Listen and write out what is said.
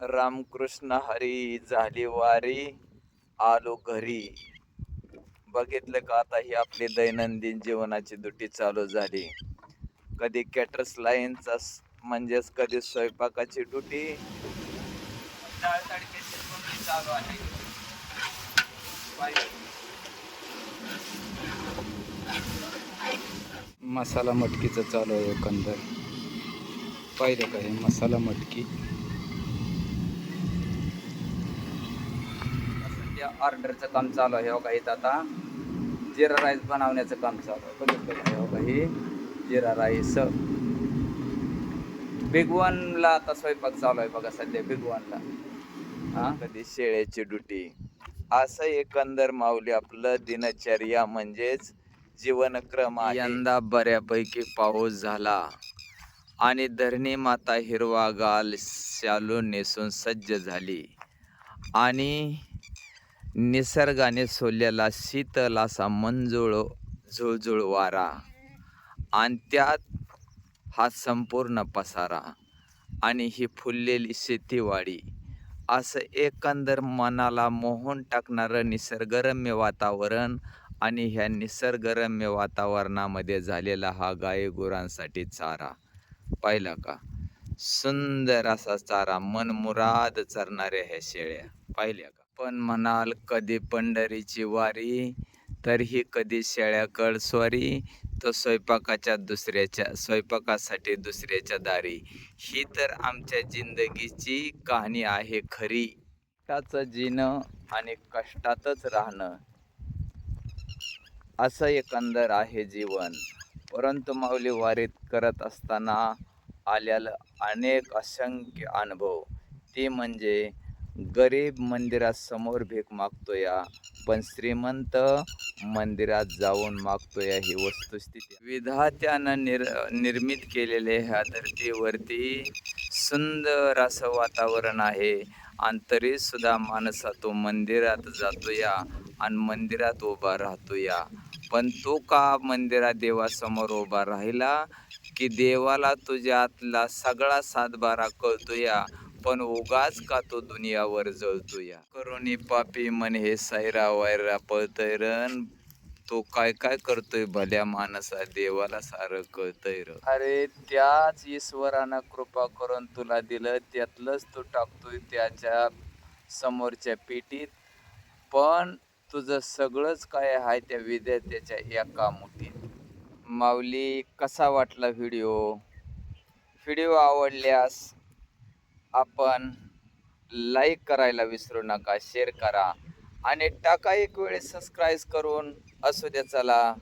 रामकृष्ण हरी झाली वारी आलो घरी. बघितलं का आता ही आपली दैनंदिन जीवनाची दुटी चालू झाली. कधी कॅटर्स लाईनचा म्हणजेच कधी स्वयंपाकाची ड्युटी चालू आहे मसाला मटकीचं चालू आहे एकंदर. पाहिलं का हे मसाला मटकी? सध्या ऑर्डरचं काम चालू आहे हो का? इथं आता जिरा राईस बनवण्याचं काम चालू आहे. बघितलं का हे हो हे जिरा राईस. बिग वनला आता स्वयंपाक चालू आहे बघा सध्या बिग वनला हा? कधी शेळ्याची ड्युटी. असं एकंदर माऊली आपलं दिनचर्या म्हणजेच जीवनक्रम आहे. यंदा बऱ्यापैकी पाऊस झाला. आणि धरणी माता हिरवा गाल शालू नेसून सज्ज झाली. आणि निसर्गाने सोडलेला शीतल असा मंजुळ झुळझुळ वारा. आणि त्यात हा संपूर्ण पसारा. आणि ही फुललेली शेतीवाडी. असं एकंदर मनाला मोहून टाकणारं निसर्गरम्य वातावरण आणि ह्या निसर्गरम्य वातावरणामध्ये झालेला हा गाई गुरांसाठी चारा. पाहिला का? सुंदर असा चारा मनमुराद चरणाऱ्या ह्या शेळ्या. पाहिल्या का? पण म्हणाल कधी पंढरीची वारी तर ही कधी शेळ्याकड स्वारी तो स्वयंपाकाच्या दुसऱ्याच्या स्वयंपाकासाठी दुसऱ्याच्या दारी. ही तर आमच्या जिंदगीची कहाणी आहे खरी. कष्टाचं जिणं आणि कष्टातच राहणं. असं एकंदर आहे जीवन. परंतु माऊली वारीत करत असताना आलेलं अनेक असंख्य अनुभव. ते म्हणजे गरीब मंदिरासमोर भीक भीक मागतोया. पण श्रीमंत मंदिरात जाऊन मागतोया ही वस्तुस्थिती. विधात्यानं निर निर्मित केलेले ह्या धर्तीवरती सुंदर असं वातावरण आहे. आणि तरीसुद्धा माणसा तो मंदिरात जातोया आणि मंदिरात उभा राहतोया. पण तो का मंदिरात देवासमोर उभा राहिला? की देवाला तुझ्या आतला सगळा सातबारा कळतोया. पण उगाच का तो दुनियावर जळतो या करोनी पापी मन हे सायरा वायरा पळतय रन. तो काय काय करतोय भल्या माणसा देवाला सारं कळतय र अरे त्याच ईश्वरानं कृपा करून तुला दिलं त्यातलंच तू टाकतोय त्याच्या समोरच्या पेटीत. पण तुझं सगळंच काय आहे त्या विद्यार्थ्याच्या एका मुठीत. माऊली कसा वाटला व्हिडिओ? व्हिडिओ आवडल्यास आपण लाईक करायला विसरू नका शेअर करा. आणि टाका एक वेळेस सबस्क्राईब करून असू द्या चला.